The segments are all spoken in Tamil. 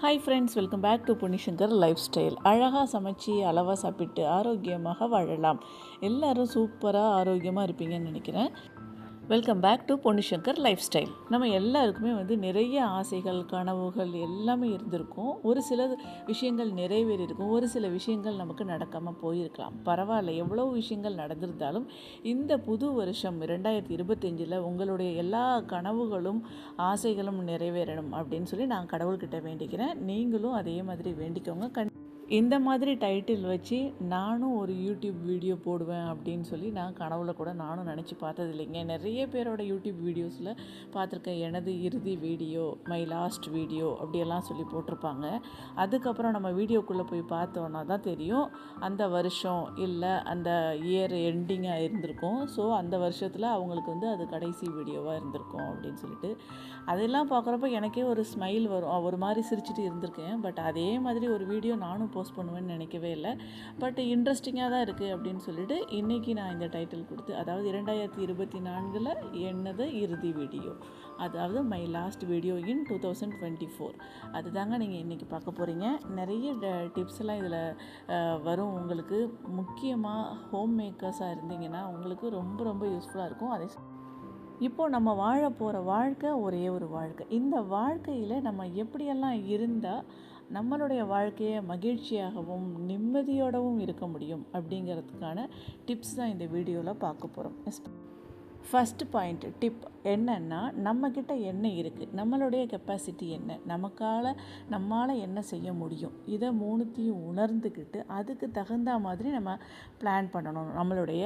Hi friends welcome back to Punishankar lifestyle அழகாக சமைச்சு அளவாக சாப்பிட்டு ஆரோக்கியமாக வாழலாம். எல்லாரும் சூப்பராக ஆரோக்கியமாக இருப்பீங்கன்னு நினைக்கிறேன். Welcome back to Ponnishankar lifestyle நம்ம எல்லாருக்குமே வந்து நிறைய ஆசைகள் கனவுகள் எல்லாமே இருந்திருக்கும். ஒரு சில விஷயங்கள் நிறைவேறியிருக்கும். ஒரு சில விஷயங்கள் நமக்கு நடக்காமல் போயிருக்கலாம். பரவாயில்ல. எவ்வளோ விஷயங்கள் நடந்திருந்தாலும் இந்த புது வருஷம் ரெண்டாயிரத்தி இருபத்தஞ்சில் உங்களுடைய எல்லா கனவுகளும் ஆசைகளும் நிறைவேறணும் அப்படின்னு சொல்லி நான் கடவுள்கிட்ட வேண்டிக்கிறேன். நீங்களும் அதே மாதிரி வேண்டிக்கோங்க. கண் இந்த மாதிரி டைட்டில் வச்சு நானும் ஒரு யூடியூப் வீடியோ போடுவேன் அப்படின்னு சொல்லி நான் கனவுல கூட நானும் நினச்சி பார்த்தது இல்லைங்க நிறைய பேரோட யூடியூப் வீடியோஸில் பார்த்துருக்கேன். எனது இறுதி வீடியோ மை லாஸ்ட் வீடியோ அப்படியெல்லாம் சொல்லி போட்டிருப்பாங்க. அதுக்கப்புறம் நம்ம வீடியோக்குள்ளே போய் பார்த்தோன்னா தான் தெரியும். அந்த வருஷம் இல்லை அந்த இயர் எண்டிங்காக இருந்திருக்கும். ஸோ அந்த வருஷத்தில் அவங்களுக்கு வந்து அது கடைசி வீடியோவாக இருந்திருக்கும் அப்படின்னு சொல்லிட்டு. அதெல்லாம் பார்க்குறப்ப எனக்கே ஒரு ஸ்மைல் வரும். ஒரு மாதிரி சிரிச்சிட்டு இருந்திருக்கேன். பட் அதே மாதிரி ஒரு வீடியோ நானும் போஸ்ட் பண்ணுவேன்னு நினைக்கவே இல்லை. பட் இன்ட்ரெஸ்டிங்காக தான் இருக்குது அப்படின்னு சொல்லிட்டு இன்றைக்கி நான் இந்த டைட்டில் கொடுத்து அதாவது இரண்டாயிரத்தி இருபத்தி நான்கில் என்னது இறுதி வீடியோ. அதாவது my last video in two thousand twenty four அதுதாங்க நீங்கள் இன்றைக்கி பார்க்க போகிறீங்க நிறைய டிப்ஸ் எல்லாம் இதில் வரும். உங்களுக்கு முக்கியமாக ஹோம் மேக்கர்ஸாக இருந்தீங்கன்னா உங்களுக்கு ரொம்ப ரொம்ப யூஸ்ஃபுல்லாக இருக்கும். அதே இப்போது நம்ம வாழ போகிற வாழ்க்கை ஒரே ஒரு வாழ்க்கை. இந்த வாழ்க்கையில் நம்ம எப்படியெல்லாம் இருந்தால் நம்மளுடைய வாழ்க்கையை மகிழ்ச்சியாகவும் நிம்மதியோடவும் இருக்க முடியும் அப்படிங்கிறதுக்கான டிப்ஸ் தான் இந்த வீடியோவில் பார்க்க போகிறோம் எஸ் ஃபஸ்ட்டு பாயிண்ட்டு டிப் என்னென்னா நம்மக்கிட்ட என்ன இருக்குது நம்மளுடைய கெப்பாசிட்டி என்ன? நமக்கால் நம்மால் என்ன செய்ய முடியும்? இதை மூணுத்தையும் உணர்ந்துக்கிட்டு அதுக்கு தகுந்த மாதிரி நம்ம பிளான் பண்ணணும். நம்மளுடைய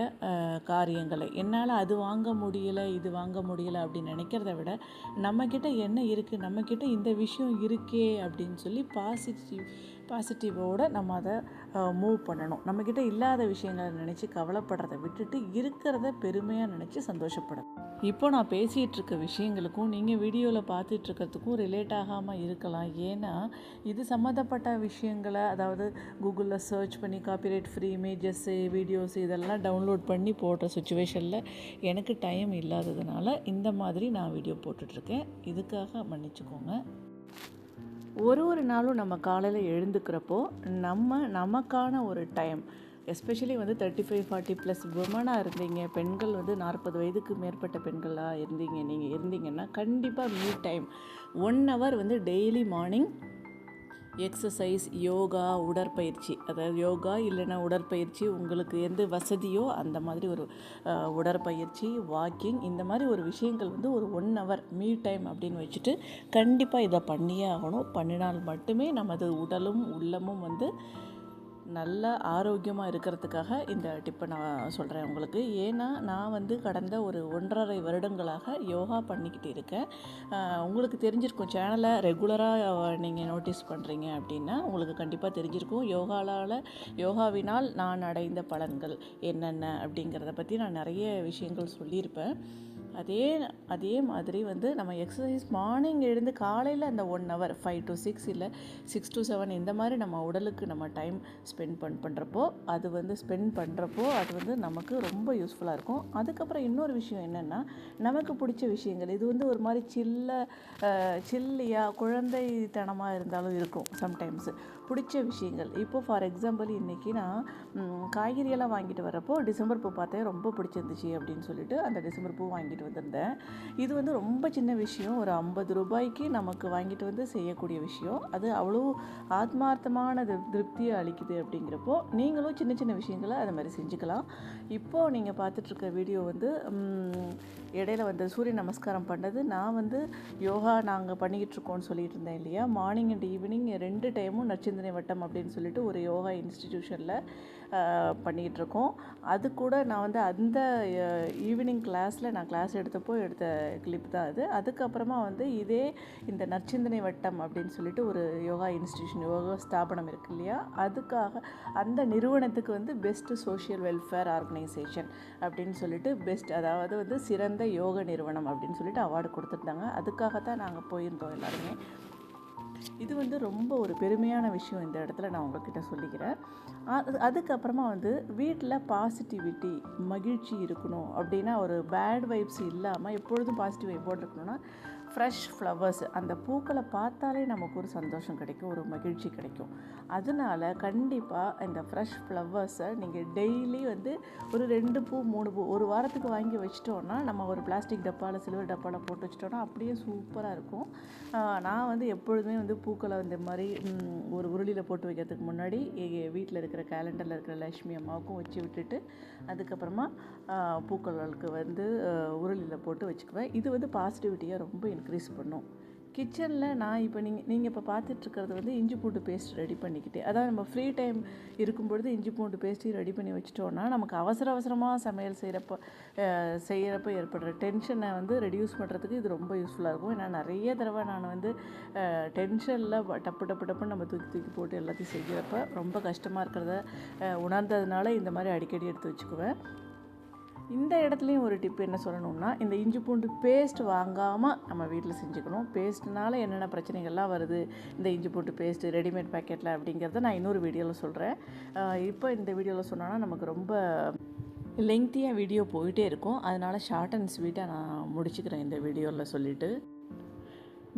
காரியங்களை. என்னால் அது வாங்க முடியலை இது வாங்க முடியலை அப்படின்னு நினைக்கிறத விட நம்மக்கிட்ட என்ன இருக்குது நம்மக்கிட்ட இந்த விஷயம் இருக்கே அப்படின்னு சொல்லி பாசிட்டிவ் பாசிட்டிவோடு நம்ம அதை மூவ் பண்ணணும். நம்மக்கிட்ட இல்லாத விஷயங்களை நினச்சி கவலைப்படுறதை விட்டுட்டு இருக்கிறத பெருமையாக நினச்சி சந்தோஷப்படணும். இப்போ நான் பேசிகிட்ருக்க விஷயங்களுக்கும் நீங்கள் வீடியோவில் பார்த்துட்ருக்கிறதுக்கும் ரிலேட் ஆகாமல் இருக்கலாம். ஏன்னா இது சம்மந்தப்பட்ட விஷயங்களை அதாவது கூகுளில் சர்ச் பண்ணி காப்பிரைட் ஃப்ரீ இமேஜஸ்ஸு வீடியோஸ் இதெல்லாம் டவுன்லோட் பண்ணி போடுற சுச்சுவேஷனில் எனக்கு டைம் இல்லாததுனால இந்த மாதிரி நான் வீடியோ போட்டுட்ருக்கேன் இதுக்காக மன்னிச்சுக்கோங்க. ஒரு ஒரு நாளும் நம்ம காலையில் எழுந்துக்கிறப்போ நம்ம நமக்கான ஒரு டைம் எஸ்பெஷலி வந்து தேர்ட்டி ஃபைவ் ஃபார்ட்டி ப்ளஸ் உமனாக இருந்தீங்க பெண்கள் வந்து நாற்பது வயதுக்கு மேற்பட்ட பெண்களாக இருந்தீங்க நீங்கள் இருந்தீங்கன்னா கண்டிப்பாக மீ டைம் ஒன் ஹவர் வந்து டெய்லி மார்னிங் எக்ஸசைஸ் யோகா உடற்பயிற்சி. அதாவது யோகா இல்லைன்னா உடற்பயிற்சி உங்களுக்கு எந்த வசதியோ அந்த மாதிரி ஒரு உடற்பயிற்சி வாக்கிங் இந்த மாதிரி ஒரு விஷயங்கள் வந்து ஒரு ஒன் ஹவர் மீ டைம் அப்படின்னு வச்சுட்டு கண்டிப்பாக இதை பண்ணியே ஆகணும். பண்ணினால் மட்டுமே நமது உடலும் உள்ளமும் வந்து நல்லா ஆரோக்கியமாக இருக்கிறதுக்காக இந்த டிப்பை நான் சொல்கிறேன் உங்களுக்கு. ஏன்னா நான் வந்து கடந்த ஒரு ஒன்றரை வருடங்களாக யோகா பண்ணிக்கிட்டு இருக்கேன். உங்களுக்கு தெரிஞ்சிருக்கும் சேனலை ரெகுலராக நீங்கள் நோட்டீஸ் பண்ணுறீங்க அப்படின்னா உங்களுக்கு கண்டிப்பாக தெரிஞ்சிருக்கும். யோகாலால் யோகாவினால் நான் அடைந்த பலன்கள் என்னென்ன அப்படிங்கிறத பற்றி நான் நிறைய விஷயங்கள் சொல்லியிருப்பேன். அதே அதே மாதிரி வந்து நம்ம எக்ஸசைஸ் மார்னிங் எழுந்து காலையில் அந்த one hour five to six இல்லை சிக்ஸ் டு செவன் இந்த மாதிரி நம்ம உடலுக்கு நம்ம டைம் ஸ்பெண்ட் பண் பண்ணுறப்போ அது வந்து ஸ்பெண்ட் பண்ணுறப்போ அது வந்து நமக்கு ரொம்ப யூஸ்ஃபுல்லாக இருக்கும். அதுக்கப்புறம் இன்னொரு விஷயம் என்னென்னா நமக்கு பிடிச்ச விஷயங்கள். இது வந்து ஒரு மாதிரி சில்ல சில்லியாக குழந்தைத்தனமாக இருந்தாலும் இருக்கும் சம்டைம்ஸு பிடிச்ச விஷயங்கள். இப்போது ஃபார் எக்ஸாம்பிள் இன்றைக்கி நான் காய்கறியெல்லாம் வாங்கிட்டு வரப்போ டிசம்பர் பூ பார்த்தேன் ரொம்ப பிடிச்சிருந்துச்சு அப்படின்னு சொல்லிட்டு அந்த டிசம்பர் பூ வாங்கிட்டு வந்திருந்தேன். இது வந்து ரொம்ப சின்ன விஷயம். ஒரு ஐம்பது ரூபாய்க்கு நமக்கு வாங்கிட்டு வந்து செய்யக்கூடிய விஷயம். அது அவ்வளோ ஆத்மார்த்தமான திருப்தியை அளிக்குது அப்படிங்கிறப்போ நீங்களும் சின்ன சின்ன விஷயங்களை அது மாதிரி செஞ்சுக்கலாம். இப்போது நீங்கள் பார்த்துட்ருக்க வீடியோ வந்து இடையில வந்து சூரிய நமஸ்காரம் பண்ணது. நான் வந்து யோகா நாங்கள் பண்ணிக்கிட்டு இருக்கோம்னு சொல்லிட்டு இருந்தேன் இல்லையா? மார்னிங் அண்ட் ஈவினிங் ரெண்டு டைமும் சிந்தனை வட்டம் அப்படின்னு சொல்லிட்டு ஒரு யோகா இன்ஸ்டிடியூஷனில் பண்ணிகிட்ருக்கோம் இருக்கோம் அது கூட நான் வந்து அந்த ஈவினிங் கிளாஸில் நான் கிளாஸ் எடுத்தப்போ எடுத்த கிளிப் தான் அது. அதுக்கப்புறமா வந்து இதே இந்த நற்சிந்தனை வட்டம் அப்படின்னு சொல்லிட்டு ஒரு யோகா இன்ஸ்டியூஷன் யோகா ஸ்தாபனம் இருக்கு இல்லையா? அதுக்காக அந்த நிறுவனத்துக்கு வந்து பெஸ்ட்டு சோஷியல் வெல்ஃபேர் ஆர்கனைசேஷன் அப்படின்னு சொல்லிட்டு பெஸ்ட் அதாவது வந்து சிறந்த யோக நிறுவனம் அப்படின்னு சொல்லிட்டு அவார்டு கொடுத்துருந்தாங்க. அதுக்காக தான் நாங்கள் போயிருந்தோம் எல்லாருமே. இது வந்து ரொம்ப ஒரு பெருமையான விஷயம் இந்த இடத்துல நான் உங்ககிட்ட சொல்லிக்கிறேன். அது அதுக்கப்புறமா வந்து வீட்டில் பாசிட்டிவிட்டி மகிழ்ச்சி இருக்கணும் அப்படின்னா ஒரு பேட் வைப்ஸ் இல்லாமல் எப்பொழுதும் பாசிட்டிவ் வைப்போடு இருக்கணும்னா ஃப்ரெஷ் ஃப்ளவர்ஸ் அந்த பூக்களை பார்த்தாலே நமக்கு ஒரு சந்தோஷம் கிடைக்கும் ஒரு மகிழ்ச்சி கிடைக்கும். அதனால கண்டிப்பாக இந்த ஃப்ரெஷ் ஃப்ளவர்ஸை நீங்கள் டெய்லி வந்து ஒரு ரெண்டு பூ மூணு பூ ஒரு வாரத்துக்கு வாங்கி வச்சிட்டோன்னா நம்ம ஒரு பிளாஸ்டிக் டப்பாவில் சில்வர் டப்பாவில் போட்டு வச்சிட்டோன்னா அப்படியே சூப்பராக இருக்கும். நான் வந்து எப்பொழுதுமே வந்து பூக்களை இந்த மாதிரி ஒரு உருளியில் போட்டு வைக்கிறதுக்கு முன்னாடி வீட்டில் இருக்கிற கேலண்டரில் இருக்கிற லக்ஷ்மி அம்மாவுக்கும் வச்சு விட்டுட்டு அதுக்கப்புறமா பூக்களுக்கு வந்து உருளியில் போட்டு வச்சுக்குவேன். இது வந்து பாசிட்டிவிட்டியாக ரொம்ப இன்க்ரீஸ் பண்ணும். கிச்சனில் நான் இப்போ நீங்கள் நீங்கள் இப்போ பார்த்துட்ருக்கிறது வந்து இஞ்சி பூண்டு பேஸ்ட் ரெடி பண்ணிக்கிட்டு அதாவது நம்ம ஃப்ரீ டைம் இருக்கும் பொழுது இஞ்சி பூண்டு பேஸ்ட்டு ரெடி பண்ணி வச்சிட்டோன்னா நமக்கு அவசர அவசரமாக சமையல் செய்கிறப்ப செய்கிறப்ப ஏற்படுற டென்ஷனை வந்து ரெடியூஸ் பண்ணுறதுக்கு இது ரொம்ப யூஸ்ஃபுல்லாக இருக்கும். ஏன்னா நிறைய தடவை நான் வந்து டென்ஷனில் டப்பு டப்பு டப்புன்னு நம்ம தூக்கி தூக்கி போட்டு எல்லாத்தையும் செய்கிறப்ப ரொம்ப கஷ்டமாக இருக்கிறத உணர்ந்ததுனால இந்த மாதிரி அடிக்கடி எடுத்து வச்சுக்குவேன். இந்த இடத்துலையும் ஒரு டிப் என்ன சொல்லணும்னா இந்த இஞ்சி பூண்டு பேஸ்ட் வாங்காமல் நம்ம வீட்டில் செஞ்சுக்கணும். பேஸ்ட்னால என்னென்ன பிரச்சனைகள்லாம் வருது இந்த இஞ்சி பூண்டு பேஸ்ட்டு ரெடிமேட் பேக்கெட்டில் அப்படிங்கிறத நான் இன்னொரு வீடியோவில் சொல்கிறேன் இப்போ இந்த வீடியோவில் சொன்னோன்னா நமக்கு ரொம்ப லெங்க்த்தியாக வீடியோ போயிட்டே இருக்கும். அதனால் ஷார்ட் அண்ட் ஸ்வீட்டாக நான் முடிச்சுக்கிறேன் இந்த வீடியோவில் சொல்லிவிட்டு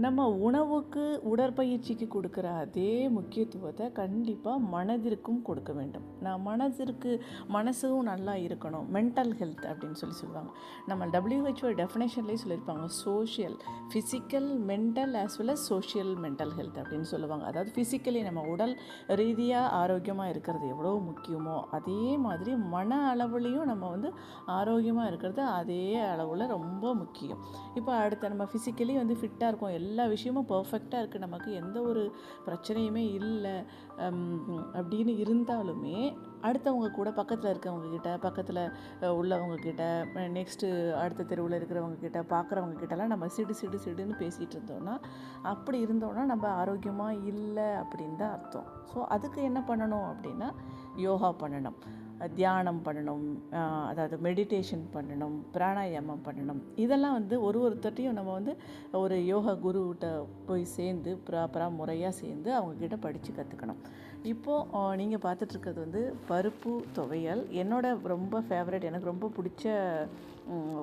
நம்ம உணவுக்கு உடற்பயிற்சிக்கு கொடுக்குற அதே முக்கியத்துவத்தை கண்டிப்பாக மனதிற்கும் கொடுக்க வேண்டும். நான் மனதிற்கு மனசும் நல்லா இருக்கணும். மென்டல் ஹெல்த் அப்படின்னு சொல்லி சொல்லுவாங்க. நம்ம டபிள்யூஹெச்ஓ டெஃபினேஷன்லேயே சொல்லியிருப்பாங்க. Social physical mental as well as social mental health அப்படின்னு சொல்லுவாங்க. அதாவது ஃபிசிக்கலி நம்ம உடல் ரீதியாக ஆரோக்கியமாக இருக்கிறது எவ்வளோ முக்கியமோ அதே மாதிரி மன அளவுலேயும் நம்ம வந்து ஆரோக்கியமாக இருக்கிறது அதே அளவில் ரொம்ப முக்கியம். இப்போ அடுத்த நம்ம ஃபிசிக்கலி வந்து ஃபிட்டாக இருக்கும். எல்லா விஷயமும் பர்ஃபெக்டாக இருக்குது நமக்கு எந்த ஒரு பிரச்சனையுமே இல்லை. அப்படின்னு இருந்தாலுமே அடுத்தவங்க கூட பக்கத்தில் இருக்கவங்க கிட்ட பக்கத்தில் உள்ளவங்க கிட்ட நெக்ஸ்ட்டு அடுத்த தெருவில் இருக்கிறவங்க கிட்ட பார்க்குறவங்க கிட்டலாம் நம்ம சிடு சிடு சிடுன்னு பேசிகிட்டு இருந்தோம்னா அப்படி இருந்தோம்னா நம்ம ஆரோக்கியமாக இல்லை அப்படின்னு தான் அர்த்தம். ஸோ அதுக்கு என்ன பண்ணணும் அப்படின்னா யோகா பண்ணணும். தியானம் பண்ணணும் அதாவது மெடிடேஷன் பண்ணணும் பிராணாயாமம் பண்ணணும். இதெல்லாம் வந்து ஒரு ஒருத்தட்டையும் நம்ம வந்து ஒரு யோகா குருக்கிட்ட போய் சேர்ந்து ப்ராப்பராக முறையாக சேர்ந்து அவங்கக்கிட்ட படித்து கற்றுக்கணும் இப்போது நீங்கள் பார்த்துட்ருக்கிறது வந்து பருப்பு துவையல். என்னோட ரொம்ப ஃபேவரட் எனக்கு ரொம்ப பிடிச்ச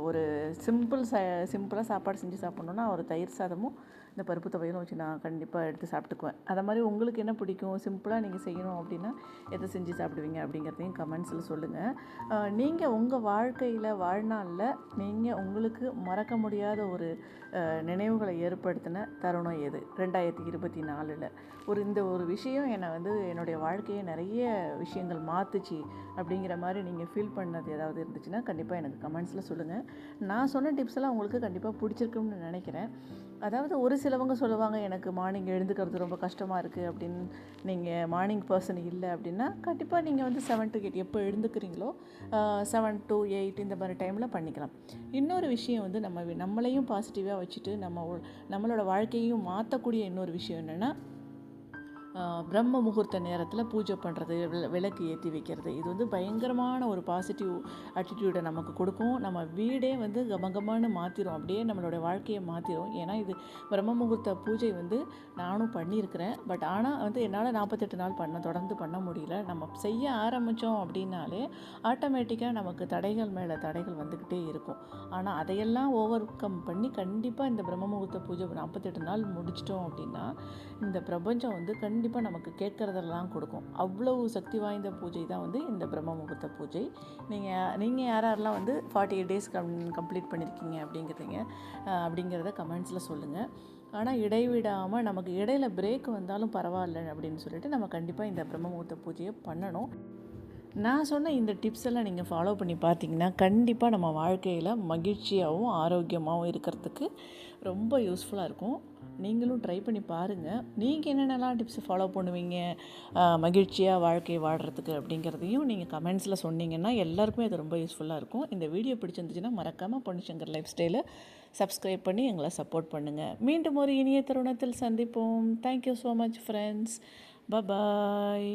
ஒரு சிம்பிள் ச சிம்பிளாக சாப்பாடு செஞ்சு சாப்பிட்ணுன்னா ஒரு தயிர் சாதமும் இந்த பருப்பு துவையலும் வச்சு நான் கண்டிப்பாக எடுத்து சாப்பிட்டுக்குவேன். அதை மாதிரி உங்களுக்கு என்ன பிடிக்கும்? சிம்பிளாக நீங்கள் செய்யணும் அப்படின்னா எதை செஞ்சு சாப்பிடுவீங்க அப்படிங்கிறதையும் கமெண்ட்ஸில் சொல்லுங்கள் நீங்கள் உங்கள் வாழ்க்கையில் வாழ்நாளில் நீங்கள் உங்களுக்கு மறக்க முடியாத ஒரு நினைவுகளை ஏற்படுத்தின தருணம் எது? ரெண்டாயிரத்தி இருபத்தி நாலில். ஒரு இந்த ஒரு விஷயம் என்னை வந்து என்னுடைய வாழ்க்கையை நிறைய விஷயங்கள் மாற்றுச்சு அப்படிங்கிற மாதிரி நீங்கள் ஃபீல் பண்ணது ஏதாவது இருந்துச்சுன்னா கண்டிப்பாக எனக்கு கமெண்ட்ஸில் சொல்லுங்கள் நான் சொன்ன டிப்ஸ் எல்லாம் உங்களுக்கு கண்டிப்பாக பிடிச்சிருக்கும்னு நினைக்கிறேன். அதாவது ஒரு சிலவங்க சொல்லுவாங்க எனக்கு மார்னிங் எழுந்துக்கிறது ரொம்ப கஷ்டமாக இருக்குது அப்படின்னு. நீங்கள் மார்னிங் பர்சன் இல்லை அப்படின்னா கண்டிப்பாக நீங்கள் வந்து செவன் டு எயிட் எப்போ எழுந்துக்கிறீங்களோ செவன் டு எயிட் இந்த மாதிரி டைமில் பண்ணிக்கலாம். இன்னொரு விஷயம் வந்து நம்ம நம்மளையும் பாசிட்டிவாக வச்சுட்டு நம்ம நம்மளோட வாழ்க்கையையும் மாற்றக்கூடிய இன்னொரு விஷயம் என்னென்னா பிரம்ம முகூர்த்த நேரத்தில் பூஜை பண்ணுறது விளக்கு ஏற்றி வைக்கிறது. இது வந்து பயங்கரமான ஒரு பாசிட்டிவ் ஆட்டிடியூடை நமக்கு கொடுக்கும். நம்ம வீடே வந்து கமகமானு மாற்றிடும் அப்படியே நம்மளோட வாழ்க்கையை மாற்றிடும் ஏன்னா இது பிரம்ம முகூர்த்த பூஜை வந்து நானும் பண்ணியிருக்கிறேன். பட் ஆனால் வந்து என்னால் நாற்பத்தெட்டு நாள் பண்ண தொடர்ந்து பண்ண முடியல. நம்ம செய்ய ஆரம்பித்தோம் அப்படின்னாலே ஆட்டோமேட்டிக்காக நமக்கு தடைகள் மேலே தடைகள் வந்துக்கிட்டே இருக்கும். ஆனால் அதையெல்லாம் ஓவர் கம் பண்ணி கண்டிப்பாக இந்த பிரம்ம முகூர்த்த பூஜை நாற்பத்தெட்டு நாள் முடிச்சிட்டோம் அப்படின்னா இந்த பிரபஞ்சம் வந்து கண் கண்டிப்பாக நமக்கு கேட்குறதெல்லாம் கொடுக்கும். அவ்வளவு சக்தி வாய்ந்த பூஜை தான் வந்து இந்த பிரம்ம முகூர்த்த பூஜை. நீங்கள் நீங்கள் யார் யாரெல்லாம் வந்து forty eight days come complete பண்ணியிருக்கீங்க அப்படிங்கிறீங்க அப்படிங்கிறத கமெண்ட்ஸில் சொல்லுங்கள் ஆனால் இடைவிடாமல் நமக்கு இடையில பிரேக் வந்தாலும் பரவாயில்ல அப்படின்னு சொல்லிட்டு நம்ம கண்டிப்பாக இந்த பிரம்ம முகூர்த்த பூஜையை பண்ணணும். நான் சொன்ன இந்த டிப்ஸ் எல்லாம் நீங்கள் ஃபாலோ பண்ணி பார்த்தீங்கன்னா கண்டிப்பாக நம்ம வாழ்க்கையில் மகிழ்ச்சியாகவும் ஆரோக்கியமாகவும் இருக்கிறதுக்கு ரொம்ப யூஸ்ஃபுல்லாக இருக்கும். நீங்களும் ட்ரை பண்ணி பாருங்கள் நீங்கள் என்னென்னலாம் டிப்ஸ் ஃபாலோ பண்ணுவீங்க? மகிழ்ச்சியாக வாழ்க்கையை வாடுறதுக்கு அப்படிங்கிறதையும் நீங்கள் கமெண்ட்ஸில் சொன்னீங்கன்னா எல்லாருக்குமே அது ரொம்ப யூஸ்ஃபுல்லாக இருக்கும். இந்த வீடியோ பிடிச்சிருந்துச்சுன்னா மறக்காமல் பொன்னிசங்கர் லைஃப் ஸ்டைலை சப்ஸ்கிரைப் பண்ணி எங்களை சப்போர்ட் பண்ணுங்கள் மீண்டும் ஒரு இனிய தருணத்தில் சந்திப்போம். Thank you so much friends bye bye